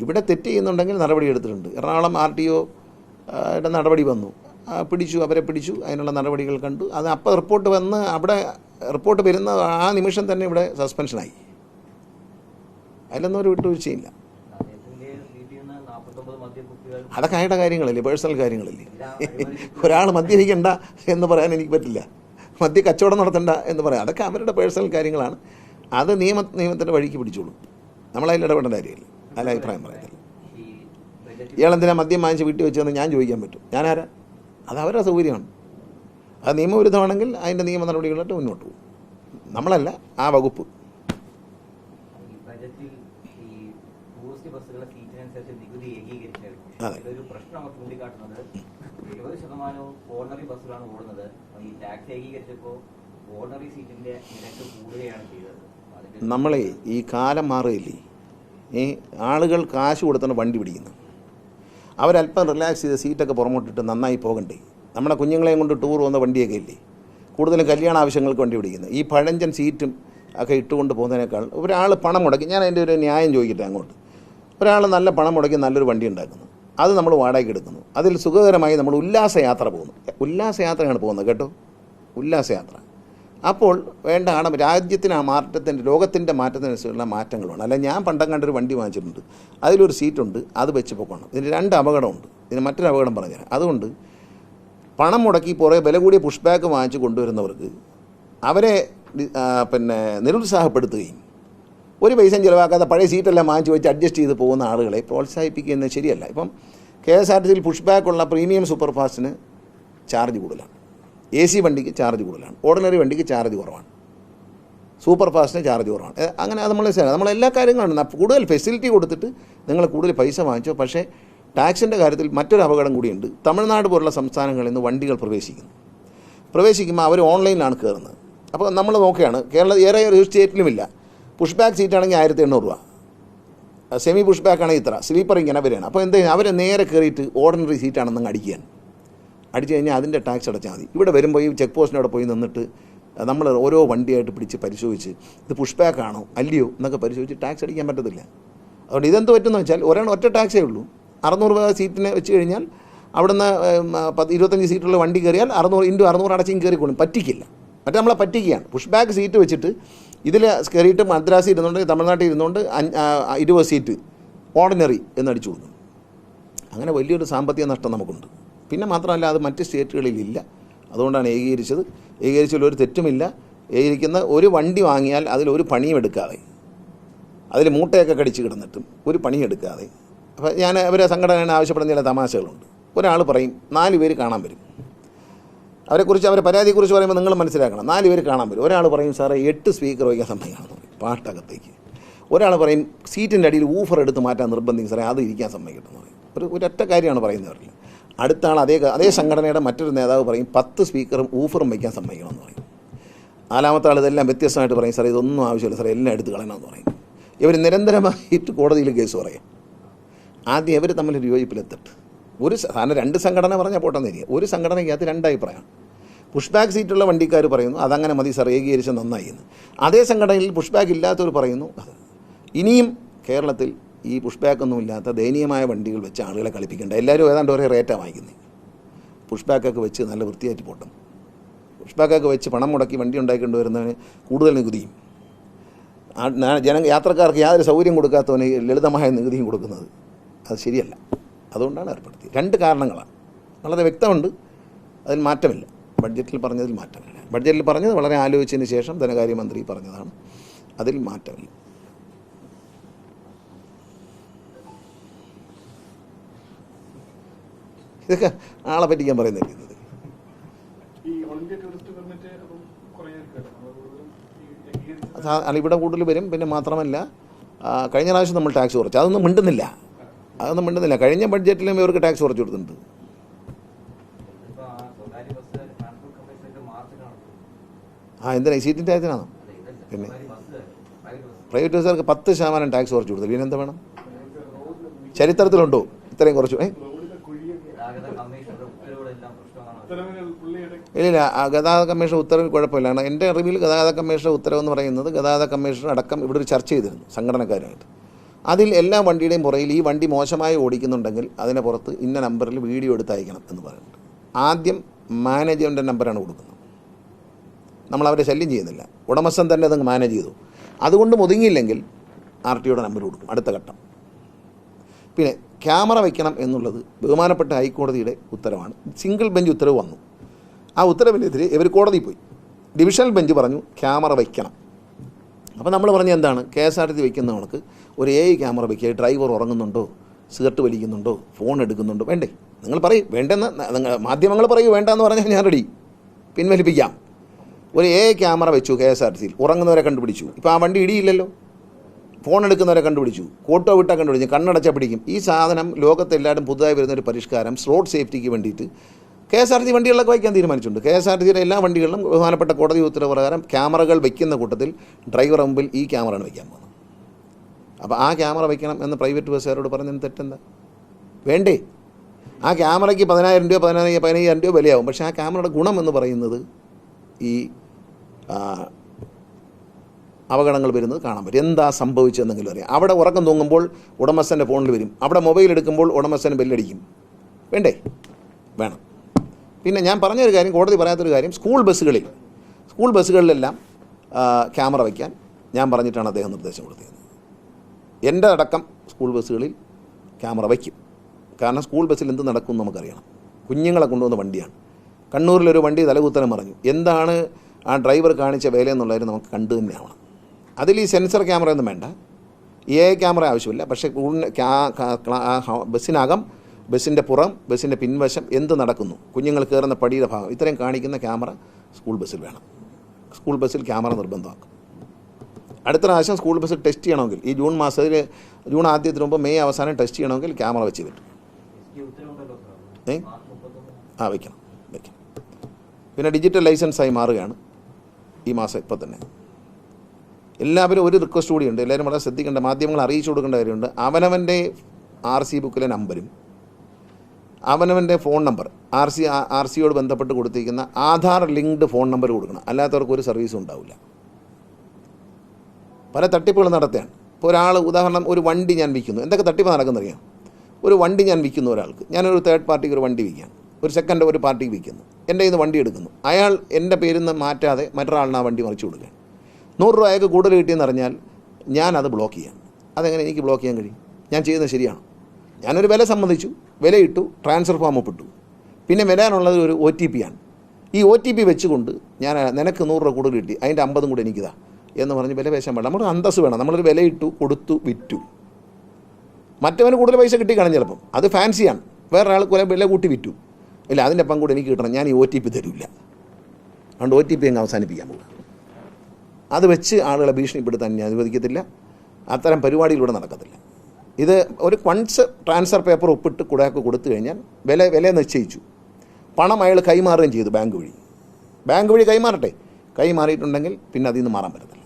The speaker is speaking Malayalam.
ഇവിടെ തെറ്റ് ചെയ്യുന്നുണ്ടെങ്കിൽ നടപടി എടുത്തിട്ടുണ്ട്. എറണാകുളം ആർ ടി ഒയുടെ നടപടി വന്നു. പിടിച്ചു അവരെ പിടിച്ചു. അതിനുള്ള നടപടികൾ കണ്ടു. അത് അപ്പോൾ റിപ്പോർട്ട് വന്ന് അവിടെ റിപ്പോർട്ട് വരുന്ന ആ നിമിഷം തന്നെ ഇവിടെ സസ്പെൻഷനായി. അതിലൊന്നും ഒരു വിട്ടുവീഴ്ചയില്ല. അതൊക്കെ അയാളുടെ കാര്യങ്ങളല്ലേ? പേഴ്സണൽ കാര്യങ്ങളല്ലേ? ഒരാൾ മദ്യപിക്കണ്ട എന്ന് പറയാൻ എനിക്ക് പറ്റില്ല. മദ്യ കച്ചവടം നടത്തണ്ട എന്ന് പറയാം. അതൊക്കെ അവരുടെ പേഴ്സണൽ കാര്യങ്ങളാണ്. അത് നിയമ നിയമത്തിന്റെ വഴിക്ക് പിടിച്ചോളും. നമ്മളതിൽ ഇടപെടേണ്ട കാര്യമില്ല. അല്ല അഭിപ്രായം പറയത്തില്ല ഇയാളെന്തിനാ മദ്യം വാങ്ങിച്ച് വീട്ടിൽ വെച്ചതെന്ന് ഞാൻ ചോദിക്കാൻ പറ്റും. ഞാനാരാ? അത് അവരുടെ സൗകര്യമാണ്. അത് നിയമവിരുദ്ധമാണെങ്കിൽ അതിന്റെ നിയമ നടപടികളായിട്ട് മുന്നോട്ട് പോകും. നമ്മളല്ല ആ വകുപ്പ്. നമ്മളെ ഈ കാലം മാറുകയില്ലേ? ഈ ആളുകൾ കാശ് കൊടുത്താണ് വണ്ടി പിടിക്കുന്നത് അവരല്പം റിലാക്സ് ചെയ്ത് സീറ്റൊക്കെ പുറമോട്ടിട്ട് നന്നായി പോകണ്ടേ. നമ്മുടെ കുഞ്ഞുങ്ങളെയും കൊണ്ട് ടൂർ പോകുന്ന വണ്ടിയൊക്കെ ഇല്ലേ? കൂടുതലും കല്യാണ ആവശ്യങ്ങൾക്ക് വണ്ടി പിടിക്കുന്നത് ഈ പഴഞ്ചൻ സീറ്റും ഒക്കെ ഇട്ടുകൊണ്ട് പോകുന്നതിനേക്കാൾ ഒരാൾ പണം മുടക്കി ഞാൻ അതിന്റെ ഒരു ന്യായം ചോദിക്കട്ടെ അങ്ങോട്ട്. ഒരാൾ നല്ല പണം മുടക്കി നല്ലൊരു വണ്ടി ഉണ്ടാക്കുന്നു. അത് നമ്മൾ വാടകയ്ക്ക് എടുക്കുന്നു. അതിൽ സുഖകരമായി നമ്മൾ ഉല്ലാസയാത്ര പോകുന്നു. ഉല്ലാസയാത്രയാണ് പോകുന്നത് കേട്ടോ. ഉല്ലാസയാത്ര. അപ്പോൾ വേണ്ട ആണ് രാജ്യത്തിന് ആ മാറ്റത്തിന്റെ ലോകത്തിന്റെ മാറ്റത്തിനനുസരിച്ചുള്ള മാറ്റങ്ങളുണ്ട് അല്ല ഞാൻ പണ്ടം കണ്ടൊരു വണ്ടി വാങ്ങിച്ചിട്ടുണ്ട്. അതിലൊരു സീറ്റുണ്ട് അത് വെച്ച് പൊക്കണം. ഇതിന് രണ്ട് അപകടമുണ്ട്. ഇതിന് മറ്റൊരു അപകടം പറഞ്ഞുതരാം അതുകൊണ്ട് പണം മുടക്കി പുറകെ വില കൂടിയ പുഷ് ബാക്ക് വാങ്ങിച്ച് കൊണ്ടുവരുന്നവർക്ക് അവരെ പിന്നെ നിരുത്സാഹപ്പെടുത്തുകയും ഒരു പൈസയും ചിലവാക്കാതെ പഴയ സീറ്റെല്ലാം വാങ്ങിച്ച് വെച്ച് അഡ്ജസ്റ്റ് ചെയ്ത് പോകുന്ന ആളുകളെ പ്രോത്സാഹിപ്പിക്കുന്നത് ശരിയല്ല. ഇപ്പം കെ എസ് ആർ ടി സിയിൽ പുഷ് ബാക്കുള്ള പ്രീമിയം സൂപ്പർ ഫാസ്റ്റിന് ചാർജ് കൂടുതലാണ്. എ സി വണ്ടിക്ക് ചാർജ് കൂടുതലാണ്. ഓർഡിനറി വണ്ടിക്ക് ചാർജ് കുറവാണ്. സൂപ്പർ ഫാസ്റ്റിന് ചാർജ് കുറവാണ്. അങ്ങനെ അത് നമ്മൾ എല്ലാ കാര്യങ്ങളും കൂടുതൽ ഫെസിലിറ്റി കൊടുത്തിട്ട് നിങ്ങൾ കൂടുതൽ പൈസ വാങ്ങിച്ചോ. പക്ഷേ ടാക്സിന്റെ കാര്യത്തിൽ മറ്റൊരു അപകടം കൂടിയുണ്ട്. തമിഴ്നാട് പോലുള്ള സംസ്ഥാനങ്ങളിൽ നിന്ന് വണ്ടികൾ പ്രവേശിക്കുന്നു. പ്രവേശിക്കുമ്പോൾ അവർ ഓൺലൈനിലാണ് കയറുന്നത് അപ്പോൾ നമ്മൾ നോക്കുകയാണ് കേരള ഏറെ ഒരു സ്റ്റേറ്റിലുമില്ല. പുഷ് ബാക്ക് സീറ്റാണെങ്കിൽ ആയിരത്തി എണ്ണൂറ് രൂപ. സെമി പുഷ് ബാക്ക് ആണെങ്കിൽ ഇത്ര. സ്ലീപ്പർ ഇങ്ങനെ വരികയാണ്. അപ്പോൾ എന്ത് അവരെ അവർ നേരെ കയറിയിട്ട് ഓർഡിനറി സീറ്റാണെന്ന് അടിക്കാൻ അടിച്ചു കഴിഞ്ഞാൽ അതിന്റെ ടാക്സ് അടച്ചാൽ മതി. ഇവിടെ വരുമ്പോൾ ഈ ചെക്ക് പോസ്റ്റിന്റെ അവിടെ പോയി നിന്നിട്ട് നമ്മൾ ഓരോ വണ്ടിയായിട്ട് പിടിച്ച് പരിശോധിച്ച് ഇത് പുഷ് ബാക്ക് ആണോ അല്ലയോ എന്നൊക്കെ പരിശോധിച്ച് ടാക്സ് അടിക്കാൻ പറ്റത്തില്ല. അതുകൊണ്ട് ഇതെന്ത് പറ്റുമെന്ന് വെച്ചാൽ ഒരാൾ ഒറ്റ ടാക്സേ ഉള്ളൂ. അറുന്നൂറ് രൂപ സീറ്റിനെ വെച്ച് കഴിഞ്ഞാൽ അവിടുന്ന് പത്ത് ഇരുപത്തഞ്ച് സീറ്റുള്ള വണ്ടി കയറിയാൽ അറുന്നൂറ് ഇന്റു അറുന്നൂറ് അടച്ചും കയറിക്കൊള്ളും പറ്റിക്കില്ല. മറ്റേ നമ്മളെ പറ്റിക്കുകയാണ്. പുഷ് ബാക്ക് സീറ്റ് വെച്ചിട്ട് ഇതിൽ കയറിയിട്ട് മദ്രാസ് ഇരുന്നുകൊണ്ട് തമിഴ്നാട്ടിൽ ഇരുന്നുകൊണ്ട് ഇരുപത് സീറ്റ് ഓർഡിനറി എന്നടിച്ചു കൊടുക്കും. അങ്ങനെ വലിയൊരു സാമ്പത്തിക നഷ്ടം നമുക്കുണ്ട്. പിന്നെ മാത്രമല്ല അത് മറ്റ് സ്റ്റേറ്റുകളിലില്ല അതുകൊണ്ടാണ് ഏകീകരിച്ചത്. ഏകീകരിച്ചതിൽ ഒരു തെറ്റുമില്ല. ഏകീകരിക്കുന്ന ഒരു വണ്ടി വാങ്ങിയാൽ അതിലൊരു പണിയും എടുക്കാതെ അതിൽ മൂട്ടയൊക്കെ കടിച്ച് കിടന്നിട്ടും ഒരു പണിയും എടുക്കാതെ. അപ്പോൾ ഞാൻ അവരെ സംഘടന ആവശ്യപ്പെടുന്ന ചില തമാശകളുണ്ട്. ഒരാൾ പറയും നാല് പേര് കാണാൻ വരും. അവരെക്കുറിച്ച് അവരെ പരാതിയെക്കുറിച്ച് പറയുമ്പോൾ നിങ്ങൾ മനസ്സിലാക്കണം. നാല് പേര് കാണാൻ വരും. ഒരാൾ പറയും സാറേ എട്ട് സ്പീക്കർ വയ്ക്കാൻ സമ്മതിക്കണമെന്ന് പറയും പാട്ടകത്തേക്ക്. ഒരാൾ പറയും സീറ്റിന്റെ അടിയിൽ ഊഫർ എടുത്ത് മാറ്റാൻ നിർബന്ധിക്കും സാറേ അത് ഇരിക്കാൻ സമ്മതിക്കട്ടെന്ന് പറയും. ഒരു ഒറ്റ കാര്യമാണ് പറയുന്നവരിൽ. അടുത്ത ആൾ അതേ അതേ സംഘടനയുടെ മറ്റൊരു നേതാവ് പറയും പത്ത് സ്പീക്കറും ഊഫറും വയ്ക്കാൻ സമ്മതിക്കണമെന്ന് പറയും. നാലാമത്തെ ആൾ ഇതെല്ലാം വ്യത്യസ്തമായിട്ട് പറയും സാറേ ഇതൊന്നും ആവശ്യമില്ല സാറേ എല്ലാം എടുത്ത് കളയണമെന്ന് പറയും. ഇവർ നിരന്തരമായിട്ട് കോടതിയിൽ കേസ് പറയും. ആദ്യം ഇവർ തമ്മിലൊരു യോജിപ്പിലെത്തിട്ട്. ഒരു സാധാരണ രണ്ട് സംഘടന പറഞ്ഞാൽ പോട്ടെന്നിരിക്കുക ഒരു സംഘടനയ്ക്കകത്ത് രണ്ടഭിപ്രായം. പുഷ് ബാക്ക് സീറ്റുള്ള വണ്ടിക്കാർ പറയുന്നു അതങ്ങനെ മതി സാർ ഏകീകരിച്ച് നന്നായി എന്ന്. അതേ സംഘടനയിൽ പുഷ് ബാക്ക് ഇല്ലാത്തവർ പറയുന്നു ഇനിയും കേരളത്തിൽ ഈ പുഷ് ബാക്കൊന്നും ഇല്ലാത്ത ദയനീയമായ വണ്ടികൾ വെച്ച് ആളുകളെ കളിപ്പിക്കേണ്ട. എല്ലാവരും ഏതാണ്ട് ഒരേ റേറ്റാണ് വാങ്ങിക്കുന്നത് പുഷ് ബാക്കൊക്കെ വെച്ച് നല്ല വൃത്തിയായിട്ട് പോട്ടും. പുഷ് ബാക്കൊക്കെ വെച്ച് പണം മുടക്കി വണ്ടി ഉണ്ടാക്കിക്കൊണ്ട് വരുന്നവന് കൂടുതൽ നികുതിയും. ജന യാത്രക്കാർക്ക് യാതൊരു സൗകര്യം കൊടുക്കാത്തവന് ലളിതമായ നികുതിയും കൊടുക്കുന്നത് അത് ശരിയല്ല. അതുകൊണ്ടാണ് ഏർപ്പെടുത്തിയത്. രണ്ട് കാരണങ്ങളാണ്. വളരെ വ്യക്തമുണ്ട്. അതിൽ മാറ്റമില്ല. ബഡ്ജറ്റിൽ പറഞ്ഞതിൽ മാറ്റമില്ല. ബഡ്ജറ്റിൽ പറഞ്ഞത് വളരെ ആലോചിച്ചതിന് ശേഷം ധനകാര്യമന്ത്രി പറഞ്ഞതാണ്. അതിൽ മാറ്റമില്ല. കൂടുതലും ഈ ഏകീകരിച്ച സാ- അല്ല ഇവിടെ കൂടുതൽ വരും. പിന്നെ മാത്രമല്ല കഴിഞ്ഞ പ്രാവശ്യം നമ്മൾ ടാക്സ് കുറച്ചു. അതൊന്നും മിണ്ടുന്നില്ല. അതൊന്നും മിണ്ടുന്നില്ല. കഴിഞ്ഞ ബഡ്ജറ്റിലും ഇവർക്ക് ടാക്സ് കുറച്ച് കൊടുത്തിട്ടുണ്ട്. ഇപ്പൊ ആ എന്തിനാ? ഈ സീറ്റിന്റെ കാര്യത്തിനാണോ? അല്ല പിന്നെ? പ്രൈവറ്റ് ബസ്സുകാർക്ക് പത്ത് ശതമാനം ടാക്സ് കുറച്ച് കൊടുത്തു പിന്നെ എന്താ വേണം? ചരിത്രത്തിലുണ്ടോ? ഇത്രയും കുറച്ചു. ഏ? ഇല്ലില്ല ആ ഗതാഗത കമ്മീഷൻ ഉത്തരവിൽ കുഴപ്പമില്ലാണ് എന്റെ അറിവിൽ ഗതാഗത കമ്മീഷൻ ഉത്തരവ് എന്ന് പറയുന്നത് ഗതാഗത കമ്മീഷൻ അടക്കം ഇവിടെ ഒരു ചർച്ച ചെയ്തിരുന്നു സംഘടനക്കാരുമായിട്ട്. അതിൽ എല്ലാ വണ്ടിയുടെയും പുറയിൽ ഈ വണ്ടി മോശമായി ഓടിക്കുന്നുണ്ടെങ്കിൽ അതിനെ പുറത്ത് ഇന്ന നമ്പറിൽ വീഡിയോ എടുത്ത് അയക്കണം എന്ന് പറയുന്നുണ്ട് ആദ്യം മാനേജറിന്റെ നമ്പറാണ് കൊടുക്കുന്നത്. നമ്മൾ അവരെ ശല്യം ചെയ്യുന്നില്ല. ഉടമസ്ഥൻ തന്നെ അത് മാനേജ് ചെയ്തു. അതുകൊണ്ട് ഒതുങ്ങിയില്ലെങ്കിൽ ആർ ടിയുടെ നമ്പർ കൊടുക്കും അടുത്ത ഘട്ടം. പിന്നെ ക്യാമറ വയ്ക്കണം എന്നുള്ളത് ബഹുമാനപ്പെട്ട ഹൈക്കോടതിയുടെ ഉത്തരവാണ്. സിംഗിൾ ബെഞ്ച് ഉത്തരവ് വന്നു. ആ ഉത്തരവിനെതിരെ ഇവർ കോടതിയിൽ പോയി. ഡിവിഷണൽ ബെഞ്ച് പറഞ്ഞു ക്യാമറ വയ്ക്കണം. അപ്പോൾ നമ്മൾ പറഞ്ഞ എന്താണ്? K S R T C വയ്ക്കുന്ന കണക്ക് ഒരു എ ക്യാമറ വയ്ക്കുക. ഡ്രൈവർ ഉറങ്ങുന്നുണ്ടോ? സിഗരറ്റ് വലിക്കുന്നുണ്ടോ? ഫോൺ എടുക്കുന്നുണ്ടോ? വേണ്ടേ. നിങ്ങൾ പറയും. വേണ്ടെന്ന് നിങ്ങൾ മാധ്യമങ്ങൾ പറയൂ. വേണ്ടെന്ന് പറഞ്ഞാൽ ഞാൻ റെഡി. പിൻവലിപ്പിക്കാം. ഒരു എ ക്യാമറ വെച്ചു കെ എസ് ആർ ടി സിയിൽ. ഉറങ്ങുന്നവരെ കണ്ടുപിടിച്ചു. ഇപ്പോൾ ആ വണ്ടി ഇടിയില്ലല്ലോ. ഫോൺ എടുക്കുന്നവരെ കണ്ടുപിടിച്ചു. കോട്ടോ വിട്ടാൽ കണ്ടുപിടിച്ചു. കണ്ണടച്ചാൽ പിടിക്കും. ഈ സാധനം ലോകത്തെല്ലാവരും പുതുതായി വരുന്ന ഒരു പരിഷ്കാരം റോഡ് സേഫ്റ്റിക്ക് വേണ്ടിയിട്ട് കെ എസ് ആർ ടി വണ്ടികളിലൊക്കെ വയ്ക്കാൻ തീരുമാനിച്ചിട്ടുണ്ട്. കെ എസ് ആർ ടി സിയുടെ എല്ലാ വണ്ടികളിലും ബഹുമാനപ്പെട്ട കോടതി ഉത്തരവ് പ്രകാരം ക്യാമറകൾ വയ്ക്കുന്ന കൂട്ടത്തിൽ ഡ്രൈവർ മുമ്പിൽ ഈ ക്യാമറയാണ് വയ്ക്കാൻ പോകുന്നത്. അപ്പോൾ ആ ക്യാമറ വയ്ക്കണം എന്ന് പ്രൈവറ്റ് ബസ്സുകാരോട് പറഞ്ഞതിന് തെറ്റെന്താ? വേണ്ടേ? ആ ക്യാമറയ്ക്ക് പതിനായിരം രൂപ പതിനായിരം പതിനയ്യായിരം രൂപ വിലയാവും. പക്ഷേ ആ ക്യാമറയുടെ ഗുണം എന്ന് പറയുന്നത് ഈ അപകടങ്ങൾ വരുന്നത് കാണാൻ പറ്റും. എന്താ സംഭവിച്ചതെന്നെങ്കിലും അറിയാം. അവിടെ ഉറക്കം തൂങ്ങുമ്പോൾ ഉടമസ്ഥന്റെ ഫോണിൽ വരും. അവിടെ മൊബൈൽ എടുക്കുമ്പോൾ ഉടമസ്ഥന് ബെല്ലടിക്കും. വേണ്ടേ? വേണം. പിന്നെ ഞാൻ പറഞ്ഞൊരു കാര്യം കോടതി പറയാത്തൊരു കാര്യം. സ്കൂൾ ബസ്സുകളിൽ സ്കൂൾ ബസ്സുകളിലെല്ലാം ക്യാമറ വയ്ക്കാൻ ഞാൻ പറഞ്ഞിട്ടാണ് അദ്ദേഹം നിർദ്ദേശം കൊടുത്തത് എന്റെ അടക്കം സ്കൂൾ ബസ്സുകളിൽ ക്യാമറ വയ്ക്കും. കാരണം സ്കൂൾ ബസ്സിൽ എന്ത് നടക്കും നമുക്കറിയണം. കുഞ്ഞുങ്ങളെ കൊണ്ടുവന്ന വണ്ടിയാണ്. കണ്ണൂരിലൊരു വണ്ടി തലകുത്തനം പറഞ്ഞു എന്താണ് ആ ഡ്രൈവർ കാണിച്ച വേല എന്നുള്ളത് നമുക്ക് കണ്ടു തന്നെ ആവണം. അതിൽ ഈ സെൻസർ ക്യാമറ ഒന്നും വേണ്ട. എ ക്യാമറ ആവശ്യമില്ല. പക്ഷേ ബസ്സിനകം ബസ്സിന്റെ പുറം ബസ്സിന്റെ പിൻവശം എന്ത് നടക്കുന്നു? കുഞ്ഞുങ്ങൾ കയറുന്ന പടിയുടെ ഭാഗം. ഇത്രയും കാണിക്കുന്ന ക്യാമറ സ്കൂൾ ബസ്സിൽ വേണം. സ്കൂൾ ബസ്സിൽ ക്യാമറ നിർബന്ധമാക്കും. അടുത്ത പ്രാവശ്യം സ്കൂൾ ബസ് ടെസ്റ്റ് ചെയ്യണമെങ്കിൽ ഈ ജൂൺ മാസത്തിൽ ജൂൺ ആദ്യത്തിന് മുമ്പ് മെയ് അവസാനം ടെസ്റ്റ് ചെയ്യണമെങ്കിൽ ക്യാമറ വെച്ച് കിട്ടും ഏ? ആ വയ്ക്കണം വയ്ക്കണം പിന്നെ ഡിജിറ്റൽ ലൈസൻസായി മാറുകയാണ് ഈ മാസം ഇപ്പം തന്നെ. എല്ലാവരും ഒരു റിക്വസ്റ്റ് കൂടിയുണ്ട് എല്ലാവരും വളരെ ശ്രദ്ധിക്കേണ്ട മാധ്യമങ്ങൾ അറിയിച്ചു കൊടുക്കേണ്ട കാര്യമുണ്ട്. അവനവന്റെ ആർ സി ബുക്കിലെ നമ്പരും അവനവന്റെ phone number R C R സിയോട് ബന്ധപ്പെട്ട് കൊടുത്തിരിക്കുന്ന ആധാർ ലിങ്ക്ഡ് ഫോൺ നമ്പർ കൊടുക്കണം. അല്ലാത്തവർക്ക് ഒരു സർവീസും ഉണ്ടാവില്ല. പല തട്ടിപ്പുകൾ നടത്തുകയാണ്. ഇപ്പോൾ ഒരാൾ ഉദാഹരണം ഒരു വണ്ടി ഞാൻ വിൽക്കുന്നു. എന്തൊക്കെ തട്ടിപ്പ് നടക്കുന്നറിയാം? ഒരു വണ്ടി ഞാൻ വിൽക്കുന്നു ഒരാൾക്ക്. ഞാനൊരു തേർഡ് പാർട്ടിക്ക് ഒരു വണ്ടി വിൽക്കുകയാണ്. ഒരു സെക്കൻഡ് ഒരു പാർട്ടിക്ക് വിൽക്കുന്നു. എന്റെ നിന്ന് വണ്ടി എടുക്കുന്നു. അയാൾ എന്റെ പേരിൽ നിന്ന് മാറ്റാതെ മറ്റൊരാളിന് ആ വണ്ടി മറിച്ചു കൊടുക്കുകയാണ്. നൂറ് രൂപ അയാൾക്ക് കൂടുതൽ കിട്ടിയെന്ന് അറിഞ്ഞാൽ ഞാനത് ബ്ലോക്ക് ചെയ്യാം. അതെങ്ങനെ എനിക്ക് ബ്ലോക്ക് ചെയ്യാൻ കഴിയും? ഞാൻ ചെയ്യുന്നത് ശരിയാണ്? ഞാനൊരു വില സംബന്ധിച്ചു വിലയിട്ടു ട്രാൻസ്ഫർ ഫോം ഒപ്പിട്ടു പിന്നെ വരാനുള്ളത് ഒരു ഒ ടി പി ആണ്. ഈ ഒ ടി പി വെച്ചുകൊണ്ട് ഞാൻ നിനക്ക് നൂറ് രൂപ കൂടുതൽ കിട്ടി അതിന്റെ അമ്പതും കൂടെ എനിക്കിതാ എന്ന് പറഞ്ഞ് വില പേശാൻ പാടില്ല. നമ്മൾ അന്തസ് വേണം. നമ്മളൊരു വിലയിട്ടു കൊടുത്തു വിറ്റു. മറ്റവന് കൂടുതൽ പൈസ കിട്ടി കാണും ചിലപ്പം. അത് ഫാൻസിയാണ്. വേറെ ആൾ കുറെ വില കൂട്ടി വിറ്റു. ഇല്ല അതിന്റെ അപ്പം കൂടെ എനിക്ക് കിട്ടണം. ഞാൻ ഈ ഒ ടി പി തരില്ല അതുകൊണ്ട് ഒ ടി പി അങ്ങ് അവസാനിപ്പിക്കാൻ പോകുക അത് വെച്ച് ആളുകളെ ഭീഷണിപ്പെടുത്താൻ ഞാൻ അനുവദിക്കത്തില്ല. അത്തരം പരിപാടിയിലൂടെ നടക്കത്തില്ല. ഇത് ഒരു വൺസ് ട്രാൻസ്ഫർ പേപ്പർ ഒപ്പിട്ട് കുടയൊക്കെ കൊടുത്തു കഴിഞ്ഞാൽ വില വില നിശ്ചയിച്ചു. പണം അയാൾ കൈമാറുകയും ചെയ്തു ബാങ്ക് വഴി. ബാങ്ക് വഴി കൈമാറട്ടെ. കൈമാറിയിട്ടുണ്ടെങ്കിൽ പിന്നെ അതിൽ നിന്ന് മാറാൻ പറ്റത്തില്ല.